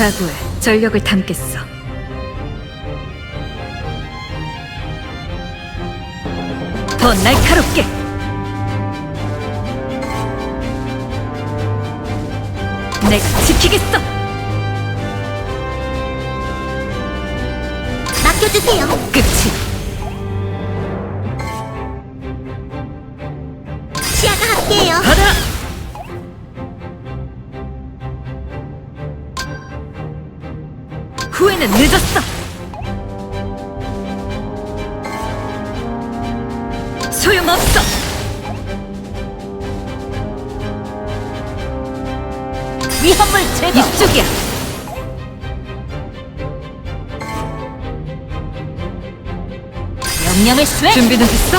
가구에 전력을 담겠어. 더 날카롭게. 내가 지키겠어. 후회는 늦었어. 소용없어. 위험물 제거. 이쪽이야. 명령을 수행. 준비는 됐어?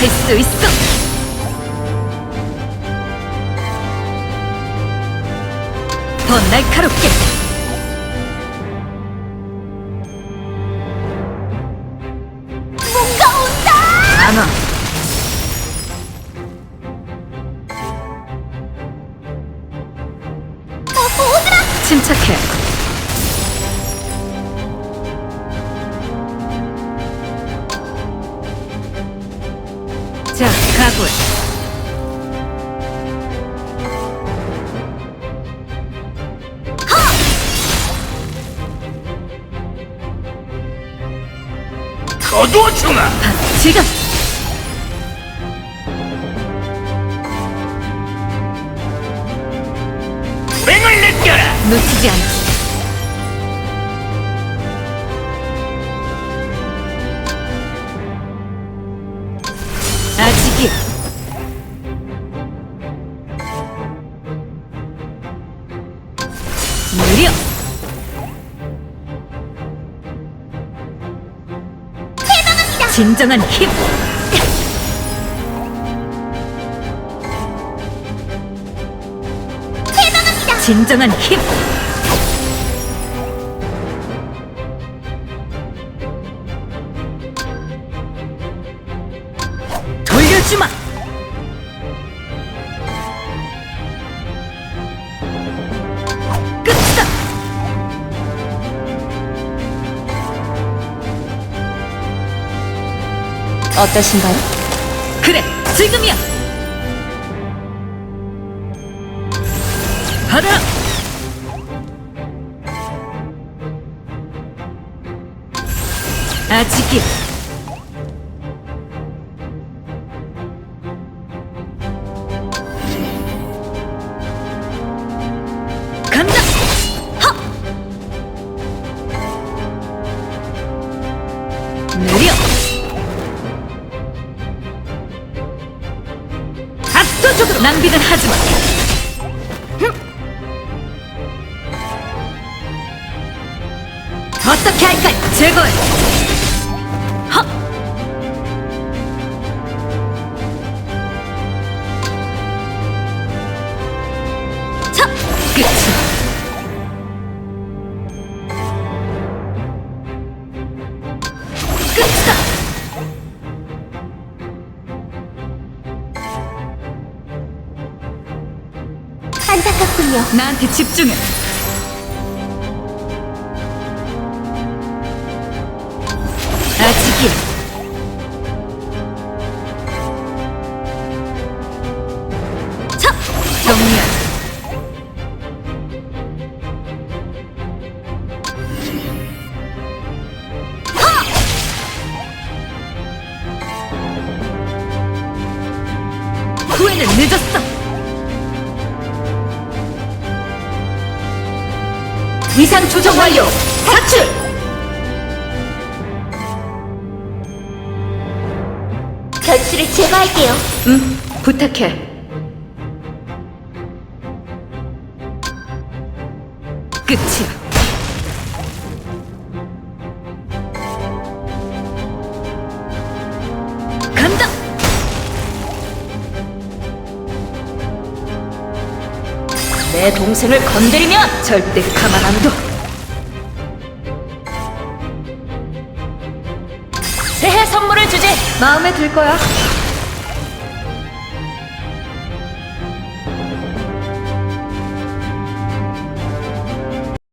할 수 있어. 더 날카롭게. 뭔가 온다. 안 와. 어, 오드라. 침착해. 자, 각오해. 거두어 주마 바, 지금. 맹을 느껴라 놓치지 않아. 아직이 진정한 힘. 진정한 힘. 어떠신가요? 그래, 지금이야. 받아. 아직이야. 간다. 하. 느려. 낭비는 하지 마. 어떻게 할까요? 제거해. 안타깝군요. 나한테 집중해. 아직이야. 후회는 늦었어. 위상 조정 완료. 사출. 변수를 제거할게요. 응, 부탁해. 끝이야. 내 동생을 건드리면 절대 가만 안 둬. 새해 선물을 주지. 마음에 들 거야.